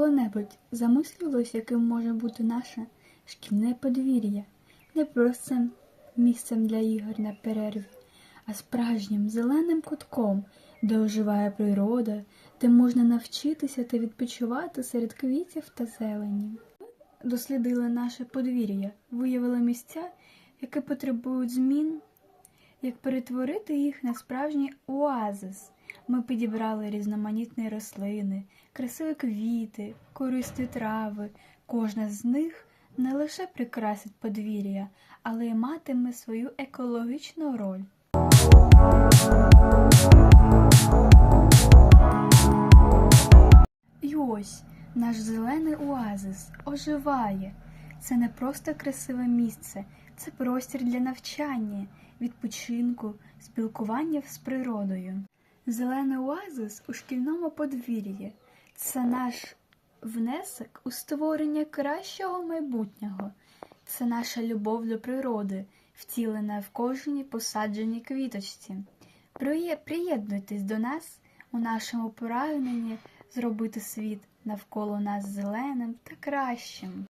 коли-небудь замислювалися, яким може бути наше шкільне подвір'я? Не просто місцем для ігор на перерві, а справжнім зеленим кутком, де оживає природа, де можна навчитися та відпочивати серед квітів та зелені. Дослідили наше подвір'я, виявили місця, які потребують змін, як перетворити їх на справжній оазис. Ми підібрали різноманітні рослини, красиві квіти, корисні трави. Кожна з них не лише прикрасить подвір'я, але й матиме свою екологічну роль. І ось наш зелений оазис оживає. Це не просто красиве місце, це простір для навчання, відпочинку, спілкування з природою. Зелений оазис у шкільному подвір'ї це наш внесок у створення кращого майбутнього. Це наша любов до природи, втілена в кожній посадженій квіточці. Приє- Приєднуйтесь до нас у нашому прагненні зробити світ навколо нас зеленим та кращим.